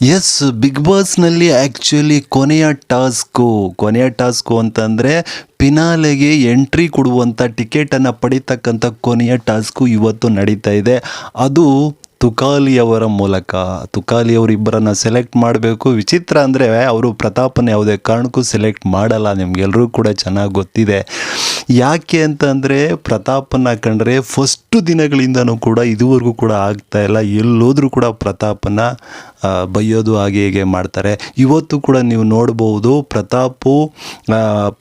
S big ಬಾಸ್ನಲ್ಲಿ actually ಕೊನೆಯ task ಕೊನೆಯ ಟಾಸ್ಕು ಅಂತಂದರೆ ಪಿನಾಲೆಗೆ ಎಂಟ್ರಿ ಕೊಡುವಂಥ ಟಿಕೆಟನ್ನು ಪಡಿತಕ್ಕಂಥ ಕೊನೆಯ ಟಾಸ್ಕು ಇವತ್ತು ನಡೀತಾ ಇದೆ. ಅದು ತುಕಾಲಿಯವರ ಮೂಲಕ. ತುಕಾಲಿಯವರಿಬ್ಬರನ್ನು ಸೆಲೆಕ್ಟ್ ಮಾಡಬೇಕು. ವಿಚಿತ್ರ ಅಂದರೆ ಅವರು ಪ್ರತಾಪನ ಯಾವುದೇ ಕಾರಣಕ್ಕೂ ಸೆಲೆಕ್ಟ್ ಮಾಡಲ್ಲ. ನಿಮಗೆಲ್ಲರೂ ಕೂಡ ಚೆನ್ನಾಗಿ ಗೊತ್ತಿದೆ. ಯಾಕೆ ಅಂತಂದರೆ ಪ್ರತಾಪನ ಕಂಡ್ರೆ ಫಸ್ಟು ದಿನಗಳಿಂದನೂ ಕೂಡ ಇದುವರೆಗೂ ಕೂಡ ಆಗ್ತಾ ಇಲ್ಲ. ಎಲ್ಲೋದ್ರೂ ಕೂಡ ಪ್ರತಾಪನ ಬೈಯೋದು ಹಾಗೆ ಹೀಗೆ ಮಾಡ್ತಾರೆ. ಇವತ್ತು ಕೂಡ ನೀವು ನೋಡ್ಬೋದು ಪ್ರತಾಪು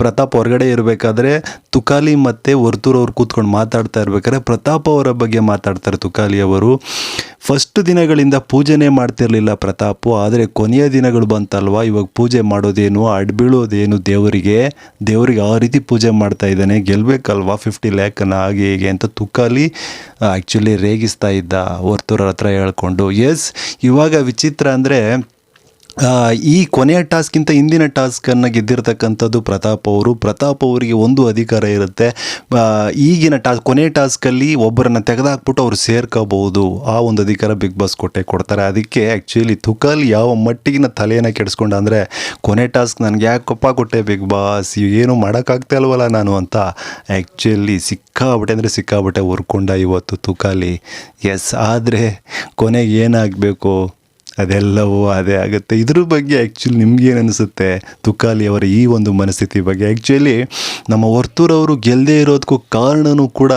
ಪ್ರತಾಪ್ ಹೊರಗಡೆ ಇರಬೇಕಾದ್ರೆ ತುಕಾಲಿ ಮತ್ತು ವರ್ತೂರ್ ಅವ್ರು ಕೂತ್ಕೊಂಡು ಮಾತಾಡ್ತಾ ಇರ್ಬೇಕಾದ್ರೆ ಪ್ರತಾಪ್ ಅವರ ಬಗ್ಗೆ ಮಾತಾಡ್ತಾರೆ ತುಕಾಲಿ ಅವರು. ಫಸ್ಟ್ ದಿನಗಳಿಂದ ಪೂಜೆನೇ ಮಾಡ್ತಿರಲಿಲ್ಲ ಪ್ರತಾಪು, ಆದರೆ ಕೊನೆಯ ದಿನಗಳು ಬಂತಲ್ವಾ? ಇವಾಗ ಪೂಜೆ ಮಾಡೋದೇನು ಅಡ್ಬೀಳೋದೇನು ದೇವರಿಗೆ? ದೇವರಿಗೆ ಆ ರೀತಿ ಪೂಜೆ ಮಾಡ್ತಾ ಇದ್ದಾನೆ. ಗೆಲ್ಲಬೇಕಲ್ವಾ ಫಿಫ್ಟಿ ಲ್ಯಾಕನ್ನು ಹಾಗೆ ಹೀಗೆ ಅಂತ ತುಕಾಲಿ ಆ್ಯಕ್ಚುಲಿ ರೇಗಿಸ್ತಾ ಇದ್ದ ಹೊರ್ತೂರ ಹತ್ರ ಹೇಳ್ಕೊಂಡು. ಎಸ್ ಇವಾಗ ವಿಚಿತ್ರ ಅಂದರೆ ಈ ಕೊನೆಯ ಟಾಸ್ಕ್ಗಿಂತ ಹಿಂದಿನ ಟಾಸ್ಕನ್ನು ಗೆದ್ದಿರ್ತಕ್ಕಂಥದ್ದು ಪ್ರತಾಪ್ ಅವರು. ಪ್ರತಾಪ್ ಅವರಿಗೆ ಒಂದು ಅಧಿಕಾರ ಇರುತ್ತೆ. ಈಗಿನ ಟಾಸ್ಕ್ ಕೊನೆಯ ಟಾಸ್ಕಲ್ಲಿ ಒಬ್ಬರನ್ನು ತೆಗೆದಾಕ್ಬಿಟ್ಟು ಅವ್ರು ಸೇರ್ಕೋಬಹುದು. ಆ ಒಂದು ಅಧಿಕಾರ ಬಿಗ್ ಬಾಸ್ ಕೊಟ್ಟೆ ಕೊಡ್ತಾರೆ. ಅದಕ್ಕೆ ಆ್ಯಕ್ಚುಲಿ ತುಕಲ್ ಯಾವ ಮಟ್ಟಿಗಿನ ತಲೆಯನ್ನು ಕೆಡಿಸ್ಕೊಂಡ ಅಂದರೆ ಕೊನೆ ಟಾಸ್ಕ್ ನನಗೆ ಯಾಕಪ್ಪ ಕೊಟ್ಟೆ ಬಿಗ್ ಬಾಸ್? ಏನು ಮಾಡೋಕ್ಕಾಗ್ತಾ ಇಲ್ವಲ್ಲ ನಾನು ಅಂತ ಆ್ಯಕ್ಚುಲಿ ಸಿಕ್ಕಾಬಿಟ್ಟೆ ಅಂದರೆ ಸಿಕ್ಕಾಬಿಟ್ಟೆ ಹುರ್ಕೊಂಡ ಇವತ್ತು ತುಕಾಲಿ. ಎಸ್ ಆದರೆ ಕೊನೆಗೆ ಏನಾಗಬೇಕು? ಅದೆಲ್ಲವೂ ಅದೇ ಆಗುತ್ತೆ. ಇದ್ರ ಬಗ್ಗೆ ಆ್ಯಕ್ಚುಲಿ ನಿಮ್ಗೇನು ಅನಿಸುತ್ತೆ ತುಕಾಲಿ ಅವರ ಈ ಒಂದು ಮನಸ್ಥಿತಿ ಬಗ್ಗೆ ಆ್ಯಕ್ಚುಲಿ ನಮ್ಮ ವರ್ತೂರವರು ಗೆಲ್ಲದೇ ಇರೋದಕ್ಕೂ ಕಾರಣವೂ ಕೂಡ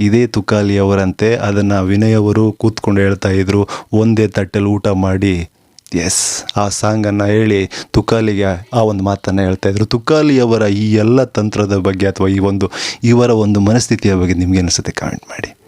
ಇದೇ ತುಕಾಲಿ ಅವರಂತೆ ಅದನ್ನು ವಿನಯ್ ಅವರು ಕೂತ್ಕೊಂಡು ಹೇಳ್ತಾ ಇದ್ರು. ಒಂದೇ ತಟ್ಟೆಲಿ ಊಟ ಮಾಡಿ. ಎಸ್ ಆ ಸಾಂಗನ್ನು ಹೇಳಿ ತುಕಾಲಿಗೆ ಆ ಒಂದು ಮಾತನ್ನು ಹೇಳ್ತಾ ಇದ್ರು. ತುಕಾಲಿಯವರ ಈ ಎಲ್ಲ ತಂತ್ರದ ಬಗ್ಗೆ ಅಥವಾ ಈ ಒಂದು, ಇವರ ಒಂದು ಮನಸ್ಥಿತಿಯ ಬಗ್ಗೆ ನಿಮಗೆ ಅನಿಸುತ್ತೆ ಕಾಮೆಂಟ್ ಮಾಡಿ.